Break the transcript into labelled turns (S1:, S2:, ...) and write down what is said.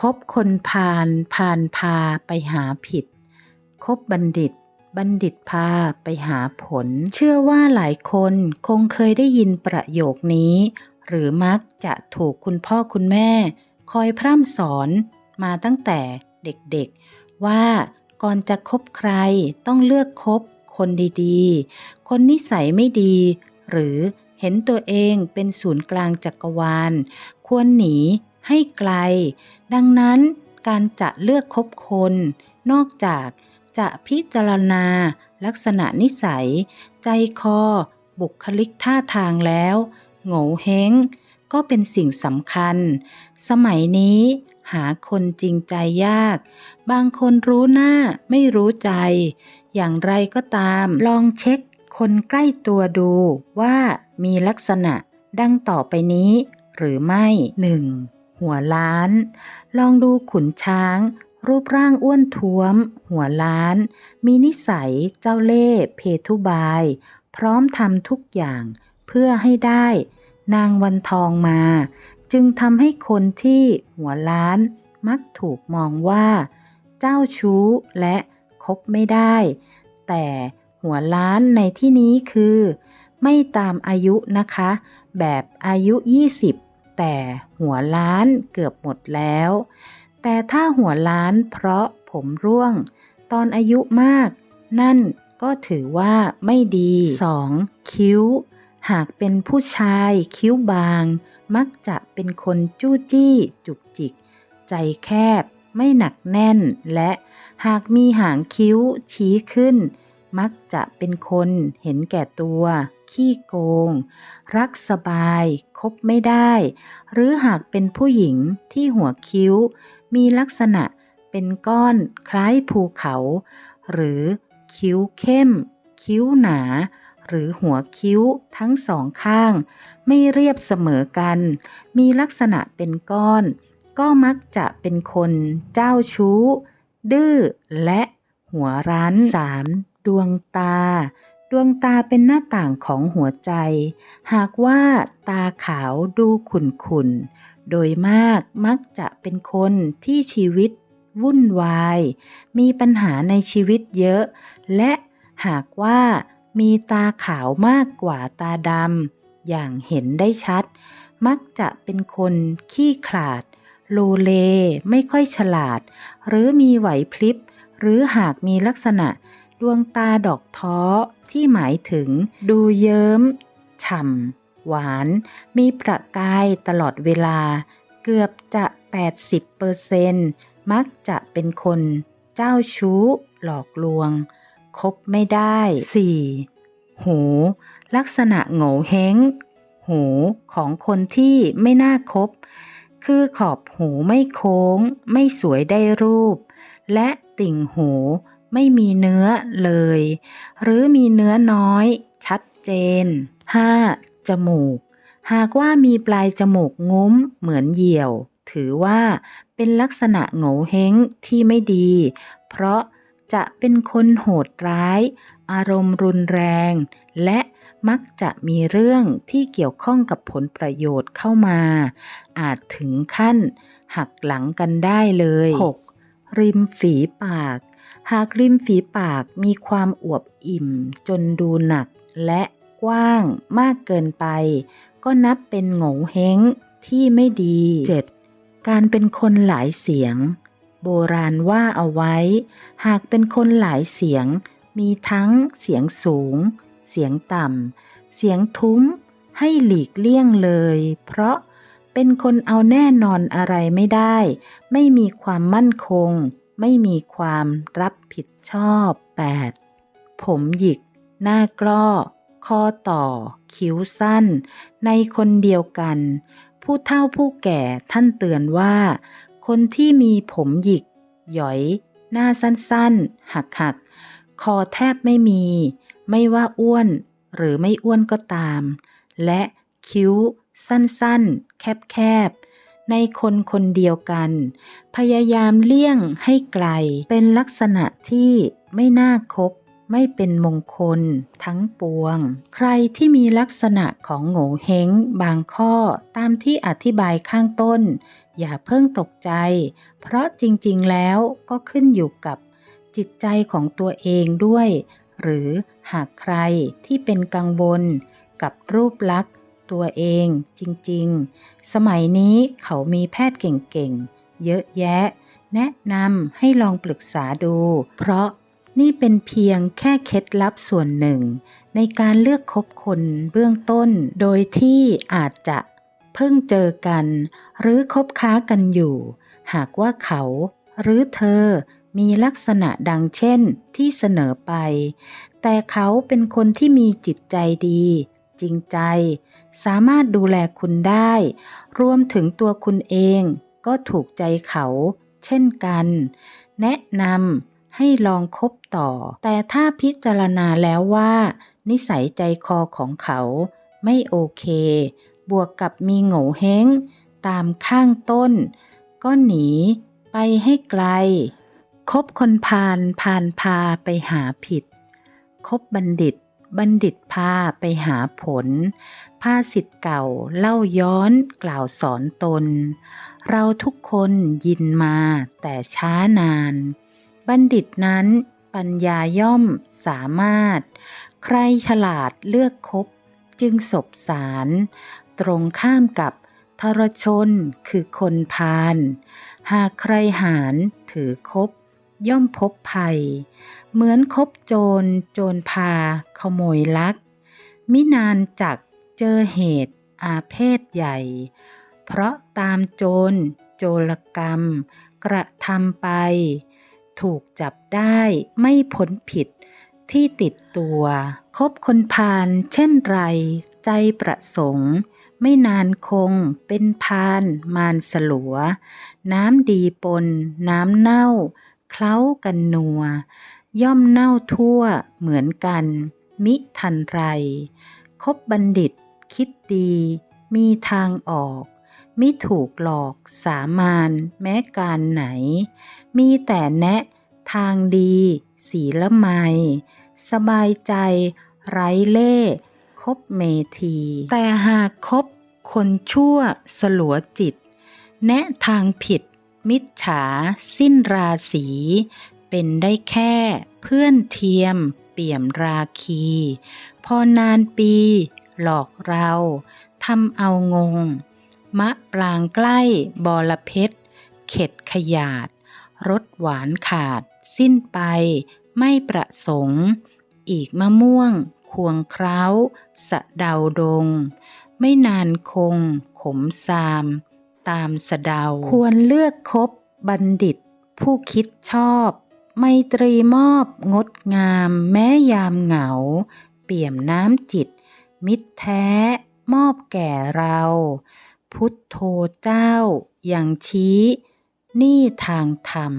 S1: คบคนพาลพาลพาไปหาผิด คบบัณฑิต บัณฑิตพาไปหาผล เชื่อว่าหลายคนคงเคยได้ยินประโยคนี้ หรือมักจะถูกคุณพ่อคุณแม่ คอยพร่ำสอนมาตั้งแต่เด็กๆ ว่าก่อนจะคบใครต้องเลือกคบคนดีๆ คนนิสัยไม่ดี หรือเห็นตัวเองเป็นศูนย์กลางจักรวาล ควรหนี ให้ไกล ดังนั้นการจะเลือกคบคน นอกจากจะพิจารณา ลักษณะนิสัย ใจคอ บุคลิกท่าทางแล้วโง่เฮงก็เป็นสิ่งสำคัญ สมัยนี้หาคนจริงใจยาก บางคนรู้หน้าไม่รู้ใจ อย่างไรก็ตามลองเช็คคนใกล้ตัวดูว่ามีลักษณะดังต่อไปนี้หรือไม่ 1. หัวล้าน ลองดูขุนช้าง รูปร่างอ้วนท้วม หัวล้าน มีนิสัยเจ้าเล่ห์เพทุบาย พร้อมทำทุกอย่างเพื่อให้ได้ นางวันทองมา จึงทำให้คนที่หัวล้านมักถูกมองว่า เจ้าชู้และคบไม่ได้ แต่หัวล้านในที่นี้คือ ไม่ตามอายุนะคะ แบบอายุ 20 แต่หัวล้านเกือบหมดแล้ว แต่ถ้าหัวล้านเพราะผมร่วง ตอนอายุมาก นั่นก็ถือว่าไม่ดี 2. คิ้ว หากเป็นผู้ชายคิ้วบาง มักจะเป็นคนจู้จี้จุกจิก ใจแคบ ไม่หนักแน่นและหากมีหางคิ้วชี้ขึ้น มักจะเป็นคนเห็นแก่ตัว ขี้โกง รักสบาย คบไม่ได้ หรือหากเป็นผู้หญิงที่หัวคิ้ว มีลักษณะเป็นก้อนคล้ายภูเขา หรือคิ้วเข้ม คิ้วหนา หรือหัวคิ้วทั้งสองข้าง ไม่เรียบเสมอกัน มีลักษณะเป็นก้อน ก็มักจะเป็นคนเจ้าชู้ ดื้อและหัวรั้น 3. ดวงตา ดวงตาเป็นหน้าต่างของหัวใจ หากว่าตาขาวดูขุ่นขุนๆโดยมากมักจะเป็นคนที่ชีวิตวุ่นวาย มีปัญหาในชีวิตเยอะ และหากว่ามีตาขาวมากกว่าตาดำอย่างเห็นได้ชัด มักจะเป็นคนขี้ขลาด โลเลไม่ค่อยฉลาด หรือมีไหวพลิบ หรือหากมีลักษณะ ดวงตาดอกท้อที่หมายถึง ดูเยิ้ม ฉ่ำ หวาน มีประกายตลอดเวลา เกือบจะ 80%เปอร์เซนมักจะเป็นคน เจ้าชู้ หลอกลวง คบไม่ได้ 4. หู ลักษณะโง่เฮงหูของคนที่ไม่น่าคบ คือขอบหูไม่โค้ง ไม่สวยได้รูป และติ่งหู ไม่มีเนื้อเลย หรือมีเนื้อน้อย ชัดเจน 5. จมูก หากว่ามีปลายจมูกงุ้มเหมือนเหยี่ยว ถือว่าเป็นลักษณะโง่เฮงที่ไม่ดี เพราะจะเป็นคนโหดร้าย อารมณ์รุนแรง และมักจะมีเรื่องที่เกี่ยวข้องกับผลประโยชน์เข้ามา อาจถึงขั้นหักหลังกันได้เลย 6. ริมฝีปาก หากริมฝีปากมีความอวบอิ่มจนดูหนักและกว้างมากเกินไป ก็นับเป็นโง่เฮงที่ไม่ดี 7. การเป็นคนหลายเสียง โบราณว่าเอาไว้ หากเป็นคนหลายเสียง มีทั้งเสียงสูง เสียงต่ำ เสียงทุ้ม ให้หลีกเลี่ยงเลย เพราะเป็นคนเอาแน่นอนอะไรไม่ได้ ไม่มีความมั่นคง ไม่มีความรับผิดชอบ 8. ผมหยิก หน้ากล้อคอต่อ คิ้วสั้น ในคนเดียวกัน ผู้เฒ่าผู้แก่ท่านเตือนว่า คนที่มีผมหยิก หยอย หน้าสั้นๆ หักๆคอแทบไม่มี ไม่ว่าอ้วน หรือไม่อ้วนก็ตาม และคิ้วสั้นๆ แคบๆ ในคนคนเดียวกัน พยายามเลี่ยงให้ไกล เป็นลักษณะที่ไม่น่าคบ ไม่เป็นมงคล ทั้งปวง ใครที่มีลักษณะของโง่เฮงบางข้อตามที่อธิบายข้างต้น อย่าเพิ่งตกใจ เพราะจริงๆแล้วก็ขึ้นอยู่กับจิตใจของตัวเองด้วย หรือหากใครที่เป็นกังวลกับรูปลักษณ ตัวเองจริงๆ สมัยนี้เขามีแพทย์เก่งๆ เยอะแยะ แนะนำให้ลองปรึกษาดู เพราะนี่เป็นเพียงแค่เคล็ดลับส่วนหนึ่ง ในการเลือกคบคนเบื้องต้น โดยที่อาจจะเพิ่งเจอกัน หรือคบค้ากันอยู่ หากว่าเขาหรือเธอมีลักษณะดังเช่นที่เสนอไป แต่เขาเป็นคนที่มีจิตใจดี จริงใจ สามารถดูแลคุณได้ รวมถึงตัวคุณเองก็ถูกใจเขา เช่นกัน แนะนำให้ลองคบต่อ แต่ถ้าพิจารณาแล้วว่า นิสัยใจคอของเขาไม่โอเค บวกกับมีโง่เฮงตามข้างต้น ก็หนีไปให้ไกล คบคนพาลพาลพาไปหาผิด คบบัณฑิต บัณฑิตพาไปหาผลภาษิตเก่าเล่าย้อนกล่าวสอนตน เราทุกคนยินมาแต่ช้านาน บัณฑิตนั้นปัญญาย่อมสามารถ ใครฉลาดเลือกคบจึงสบสาร ตรงข้ามกับทรชนคือคนพาลหากใครหารถือคบ ย่อมพบภัย เหมือนคบโจร โจรพา ขโมยลัก มินานจักเจอเหตุอาเพศใหญ่ เพราะตามโจร โจรกรรม กระทำไป ถูกจับได้ไม่พ้นผิดที่ติดตัว คบคนพาลเช่นไร ใจประสงค์ ไม่นานคงเป็นพานมารสลัว น้ำดีปน น้ำเน่า เคล้ากันนัว ย่อมเน่าทั่วเหมือนกัน มิทันไร คบบัณฑิต คิดดี มีทางออก มิถูกหลอกสามานแม้การไหน มีแต่แนะทางดีศีลไม สบายใจ ไร้เล่คบเมธีแต่หากคบคนชั่วสลัวจิต แนะทางผิด มิจฉาสิ้นราศีเป็นได้แค่เพื่อนเทียม เปี่ยมราคี พอนานปี หลอกเราทำเอางง มะปรางใกล้บอระเพ็ดเข็ดขยาดรสหวานขาด สิ้นไป ไม่ประสงค์ อีกมะม่วง ควงคร้าสะเดาดง ไม่นานคง ขมซาม ตามสะเดา ควรเลือกคบบัณฑิต ผู้คิดชอบ ไมตรีมอบงดงามแม้ยามเหงา เปี่ยมน้ำจิต มิตรแท้มอบแก่เรา พุทโธเจ้ายังชี้ นี่ทางธรรม